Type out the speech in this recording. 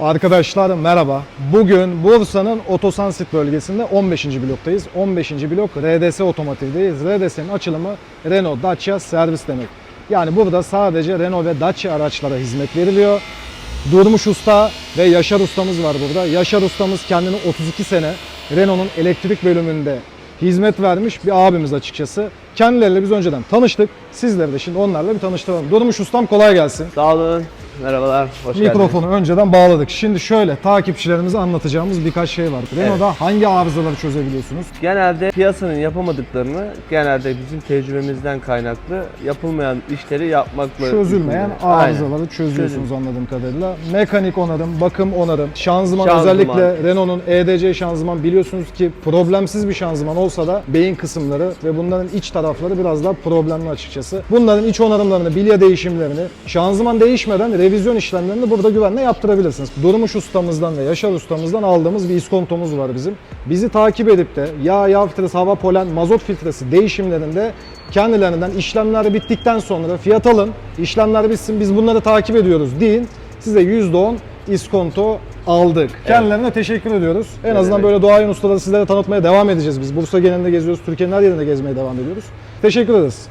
Arkadaşlar merhaba. Bugün Bursa'nın Otosansit bölgesinde 15. bloktayız. 15. blok RDS Otomotiv'deyiz. RDS'nin açılımı Renault Dacia servis demek. Yani burada sadece Renault ve Dacia araçlara hizmet veriliyor. Durmuş Usta ve Yaşar Ustamız var burada. Yaşar Ustamız kendini 32 sene Renault'un elektrik bölümünde hizmet vermiş bir abimiz açıkçası. Kendileriyle biz önceden tanıştık. Sizleri de şimdi onlarla bir tanıştıralım. Durmuş Ustam kolay gelsin. Sağ olun. Merhabalar. Hoş geldiniz. Mikrofonu önceden bağladık. Şimdi şöyle takipçilerimize anlatacağımız birkaç şey var. Renault'da hangi arızaları çözebiliyorsunuz? Genelde piyasanın yapamadıklarını genelde bizim tecrübemizden kaynaklı yapılmayan işleri yapmakla Çözülmeyen. Aynen. arızaları çözüyorsunuz Çözüm. anladığım kadarıyla. Mekanik onarım, bakım onarım, şanzıman, Şanzıman. özellikle Renault'un EDC şanzıman biliyorsunuz ki problemsiz bir şanzıman olsa da beyin kısımları ve bunların iç tarafları biraz daha problemli açıkçası. Bunların iç onarımlarını, bilye değişimlerini, şanzıman değişmeden revizyon işlemlerini burada güvenle yaptırabilirsiniz. Durmuş ustamızdan ve Yaşar ustamızdan aldığımız bir iskontomuz var bizim. Bizi takip edip de yağ, yağ filtresi, hava, polen, mazot filtresi değişimlerinde kendilerinden işlemler bittikten sonra fiyat alın, işlemler bitsin biz bunları takip ediyoruz deyin. Size %10 iskonto aldık. Kendilerine teşekkür ediyoruz. En Ne azından böyle doğayan ustaları sizlere tanıtmaya devam edeceğiz biz. Bursa genelinde geziyoruz, Türkiye'nin her yerinde gezmeye devam ediyoruz. Teşekkür ederiz.